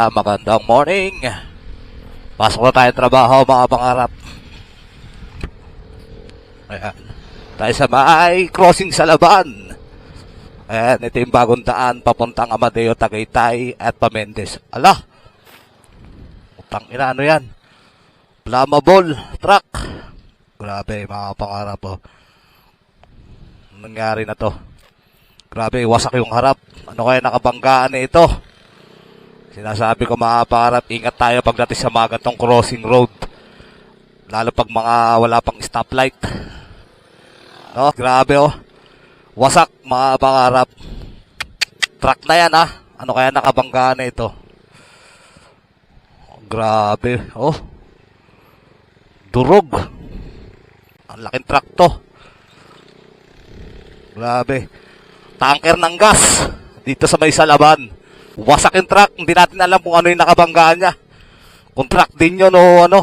Ah, magandang morning. Pasok na tayo trabaho mga pangarap. Ayan. Tayo sa may crossing sa laban. Ayan, ito yung bagong daan papuntang Amadeo, Tagaytay at Pamendes. Ala! Utang ina, ano yan? Flammable truck. Grabe, mga pangarap oh. Nangyari na to? Grabe, wasak yung harap. Ano kaya nakabanggaan na ito? Sinasabi ko mga pangarap, ingat tayo pagdating sa mga gantong crossing road. Lalo pag mga wala pang stoplight. No, grabe oh. Wasak mga pangarap. Truck na yan ah. Ano kaya nakabanggaan na ito? Grabe, oh. Durog. Ang laking truck to. Grabe. Tanker ng gas dito sa may salaban. Wasak yung truck. Hindi natin alam kung ano yung nakabanggaan niya. Kung truck din yun o ano.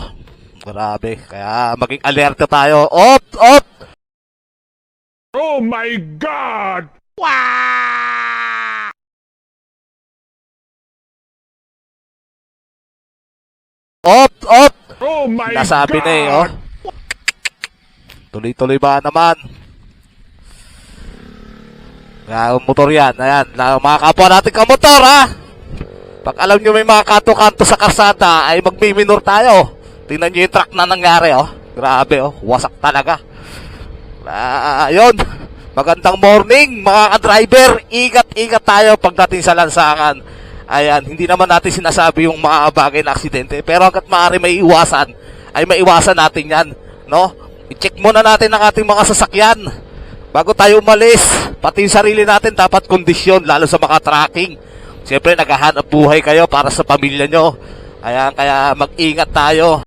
Grabe. Kaya maging alerto tayo. Op! Op! Oh my god! Op! Op! Oh my Nasabi god! na eh, oh. Tuloy-tuloy ba naman? Kaya motor yan. Ayan, na, mga kapwa natin kamotor, ha? Pag alam nyo may mga kanto-kanto sa kasada, ay magmiminor tayo. Tingnan nyo yung truck na nangyari, oh. Grabe, oh. Wasak talaga. Ah, yun. Magandang morning, mga ka-driver. Ingat-ingat tayo pagdating sa lansangan. Ayan, hindi naman natin sinasabi yung mga bagay na aksidente. Pero hanggat maaari may iwasan, ay maiwasan natin yan. No? I-check muna natin ang ating mga sasakyan. Bago tayo umalis, pati yung sarili natin dapat kondisyon, lalo sa mga tracking. Siyempre, naghahanap buhay kayo para sa pamilya nyo. Ayan, kaya mag-ingat tayo.